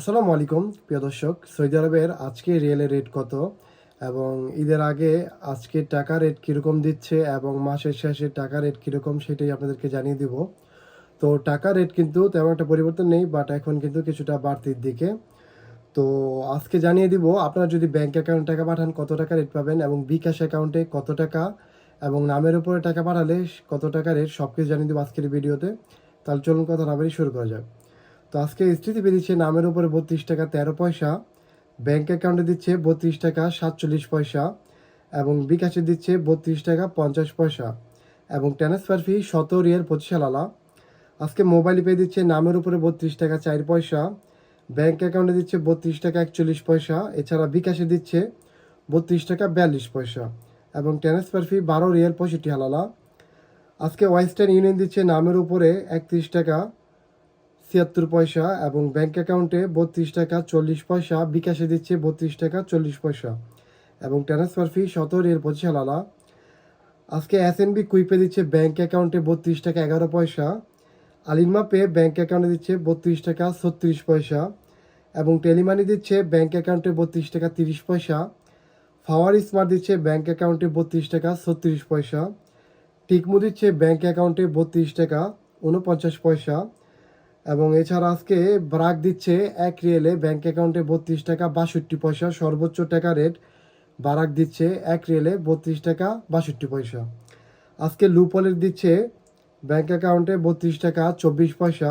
আসসালামু আলাইকুম, প্রিয় দর্শক। সৌদি আরবের আজকে রিয়েলের রেট কত এবং ঈদের আগে আজকে টাকা রেট কীরকম দিচ্ছে এবং মাসের শেষে টাকা রেট কীরকম সেটাই আপনাদেরকে জানিয়ে দিব। তো টাকা রেট কিন্তু তেমন একটা পরিবর্তন নেই বাট এখন কিন্তু কিছুটা বাড়তির দিকে। তো আজকে জানিয়ে দিব, আপনারা যদি ব্যাংক অ্যাকাউন্টে টাকা পাঠান, কত টাকা রেট পাবেন এবং বিকাশ অ্যাকাউন্টে কত টাকা এবং নামের উপরে টাকা পাঠালে কত টাকা রেট সব কিছু জানিয়ে দেবো আজকের ভিডিওতে। তাহলে চলুন কথা না শুরু করা যাক। তো আজকে স্থিতি দিচ্ছে নামের উপরে বত্রিশ টাকা তেরো পয়সা। ব্যাংক অ্যাকাউন্টে দিচ্ছে বত্রিশ টাকা সাতচল্লিশ পয়সা এবং বিকাশে দিচ্ছে বত্রিশ টাকা পঞ্চাশ পয়সা এবং ট্রান্সফার ফি শত রিয়াল পঁচিশ আলালা আজকে মোবাইল পে দিচ্ছে নামের উপরে বত্রিশ টাকা চার পয়সা। ব্যাংক অ্যাকাউন্টে দিচ্ছে বত্রিশ টাকা একচল্লিশ পয়সা। এছাড়া বিকাশে দিচ্ছে বত্রিশ টাকা বিয়াল্লিশ পয়সা এবং ট্রান্সফার ফি বারো রিয়াল পঁয়ষট্টি হালালা। আজকে ওয়েস্টার্ন ইউনিয়ন দিচ্ছে নামের উপরে একত্রিশ টাকা ছিয়াত্তর পয়সা এবং ব্যাংক অ্যাকাউন্টে বত্রিশ টাকা চল্লিশ পয়সা, বিকাশে দিচ্ছে বত্রিশ টাকা চল্লিশ পয়সা এবং ট্রান্সফার ফি সতেরো এর পঁচিশ হালালা। আজকে এস এন বি কুইপে দিচ্ছে ব্যাংক অ্যাকাউন্টে বত্রিশ টাকা এগারো পয়সা। আলিনমা পে ব্যাংক অ্যাকাউন্টে দিচ্ছে বত্রিশ টাকা ছত্রিশ পয়সা এবং টেলিমানি দিচ্ছে ব্যাংক অ্যাকাউন্টে বত্রিশ টাকা তিরিশ পয়সা। ফাওয়ার স্মার্ট দিচ্ছে ব্যাংক অ্যাকাউন্টে বত্রিশ টাকা ছত্রিশ পয়সা। টিকমু দিচ্ছে ব্যাংক অ্যাকাউন্টে বত্রিশ টাকা উনপঞ্চাশ পয়সা। এবং এছাড়া আজকে ব্রাক দিচ্ছে এক রিয়েলে ব্যাংক অ্যাকাউন্টে বত্রিশ টাকা বাষট্টি পয়সা, সর্বোচ্চ টাকা রেট বারাক দিচ্ছে এক রিয়েলে বত্রিশ টাকা বাষট্টি পয়সা। আজকে লুপলের দিচ্ছে ব্যাংক অ্যাকাউন্টে বত্রিশ টাকা চব্বিশ পয়সা